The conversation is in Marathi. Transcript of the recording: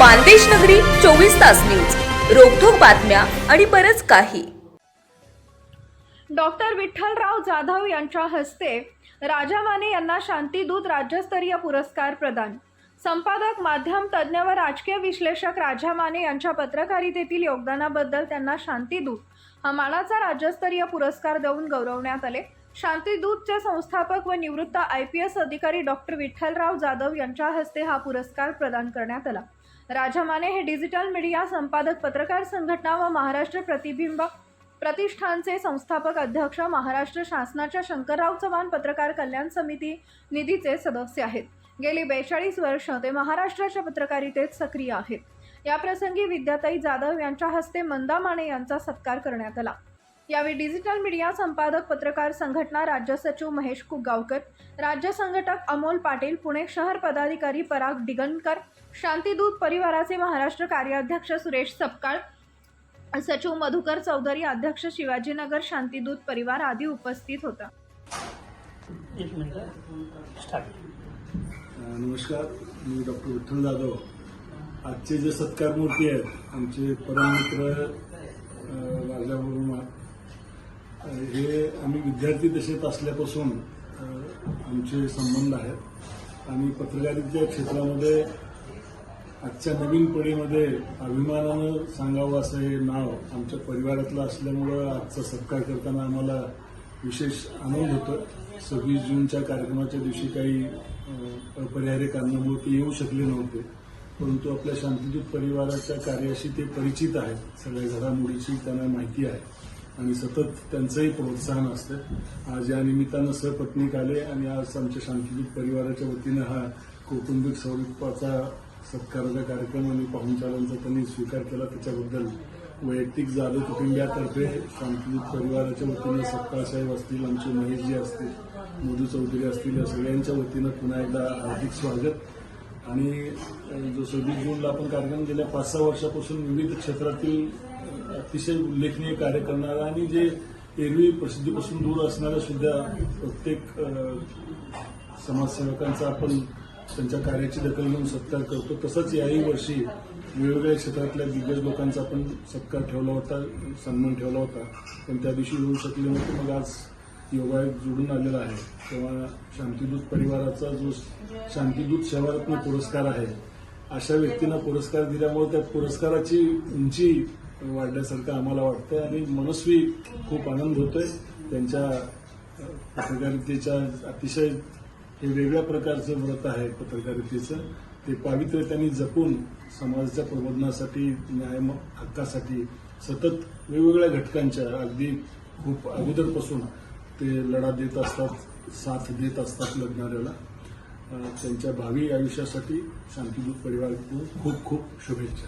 मानदेश नगरी चोवीस तास न्यूज. रोखोक बातम्या आणि बरच काही. डॉक्टर विठ्ठलराव जाधव यांच्या हस्ते राजावाने यांना शांतीदूत राज्यस्तरीय पुरस्कार प्रदान. संपादक माध्यम तज्ज्ञ व राजकीय विश्लेषक राजा माने यांच्या पत्रकारितेतील योगदानाबद्दल त्यांना शांतीदूत हा मानाचा राज्यस्तरीय पुरस्कार देऊन गौरवण्यात आले. शांतीदूतचे संस्थापक व निवृत्त आय पी एस अधिकारी डॉक्टर विठ्ठलराव जाधव यांच्या हस्ते हा पुरस्कार प्रदान करण्यात आला. राजा माने हे डिजिटल मीडिया संपादक पत्रकार संघटना व महाराष्ट्र प्रतिबिंब प्रतिष्ठानचे संस्थापक अध्यक्ष महाराष्ट्र शासनाच्या शंकरराव चव्हाण पत्रकार कल्याण समिती निधीचे सदस्य आहेत. गेली बेचाळीस वर्ष ते महाराष्ट्राच्या पत्रकारितेत सक्रिय आहेत. याप्रसंगी विद्याताई जाधव यांच्या हस्ते मंदा माने यांचा सत्कार करण्यात आला. यावेळी डिजिटल मीडिया संपादक पत्रकार संघटना राज्य सचिव महेश कुगावकर राज्य संघटक अमोल पाटील पुणे शहर पदाधिकारी पराग डिगणकर शांतीदूत परिवाराचे महाराष्ट्र कार्याध्यक्ष सुरेश सपकाळ सचिव मधुकर चौधरी अध्यक्ष शिवाजीनगर शांतीदूत परिवार आदी उपस्थित होता. एक मिनिट. नमस्कार मी डॉक्टर विठ्ठल जाधव. आजचे जे सत्कार मूर्ती आहेत आमचे परममित्र अ, राजा हे आम्ही विद्यार्थी दशेत असल्यापासून आमचे संबंध आहेत. आणि पत्रकारितेच्या क्षेत्रामध्ये आजच्या नवीन पिढीमध्ये अभिमानानं सांगावं असं हे नाव आमच्या परिवारातलं असल्यामुळं आजचा सत्कार करताना आम्हाला विशेष आनंद होतो. सव्वीस जूनच्या कार्यक्रमाच्या दिवशी काही अ, अपरिहार्य कारणामुळे ते येऊ शकले नव्हते. परंतु आपल्या शांतीदूत परिवाराच्या कार्याशी ते परिचित आहेत. सगळ्या घडामोडीची त्यांना माहिती आहे. आणि सतत त्यांचंही प्रोत्साहन असतं. आज या निमित्तानं सहपत्नीक आले आणि आज आमच्या शांतीदूत परिवाराच्या वतीनं हा कौटुंबिक स्वरूपाचा सत्काराचा कार्यक्रम आणि पाहुणचारांचा त्यांनी स्वीकार केला त्याच्याबद्दल वैयक्तिक जाधव कुटुंबियातर्फे शांतिदूत परिवाराच्या वतीनं सत्तासाहेब असतील आमचे महेशजी असतील मोदू चौधरी असतील या सगळ्यांच्या वतीनं पुन्हा एकदा हार्दिक स्वागत. आणि जो सव्वीस जूनला आपण कार्यक्रम गेल्या पाच सहा वर्षापासून विविध क्षेत्रातील अतिशय उल्लेखनीय कार्य करणारा आणि जे एरवी प्रसिद्धीपासून दूर असणाऱ्या सुद्धा प्रत्येक समाजसेवकांचा आपण त्यांच्या कार्याची दखल घेऊन सत्कार करतो. तसंच याही वर्षी वेगवेगळ्या क्षेत्रातल्या दिग्गज लोकांचा आपण सत्कार ठेवला होता सन्मान ठेवला होता. पण त्या दिवशी येऊ शकले नव्हते. मग आज योगायोग जुळून आलेला आहे. तेव्हा शांतिदूत परिवाराचा जो शांतीदूत सेवारत्न पुरस्कार आहे अशा व्यक्तींना पुरस्कार दिल्यामुळे त्या पुरस्काराची उंची वाढल्यासारखं आम्हाला वाटतंय आणि मनस्वी खूप आनंद होतोय. त्यांच्या अ, पत्रकारितेच्या अतिशय हे वेगळ्या प्रकारचं व्रत आहे पत्रकारितेचं. ते पावित्र्य त्यांनी जपून समाजाच्या प्रबोधनासाठी न्याय हक्कासाठी सतत वेगवेगळ्या घटकांच्या अगदी खूप अगोदरपासून ते लढा देत असतात साथ देत असतात लढणाऱ्याला. त्यांच्या भावी आयुष्यासाठी शांतीदूत परिवार खूप खूप शुभेच्छा.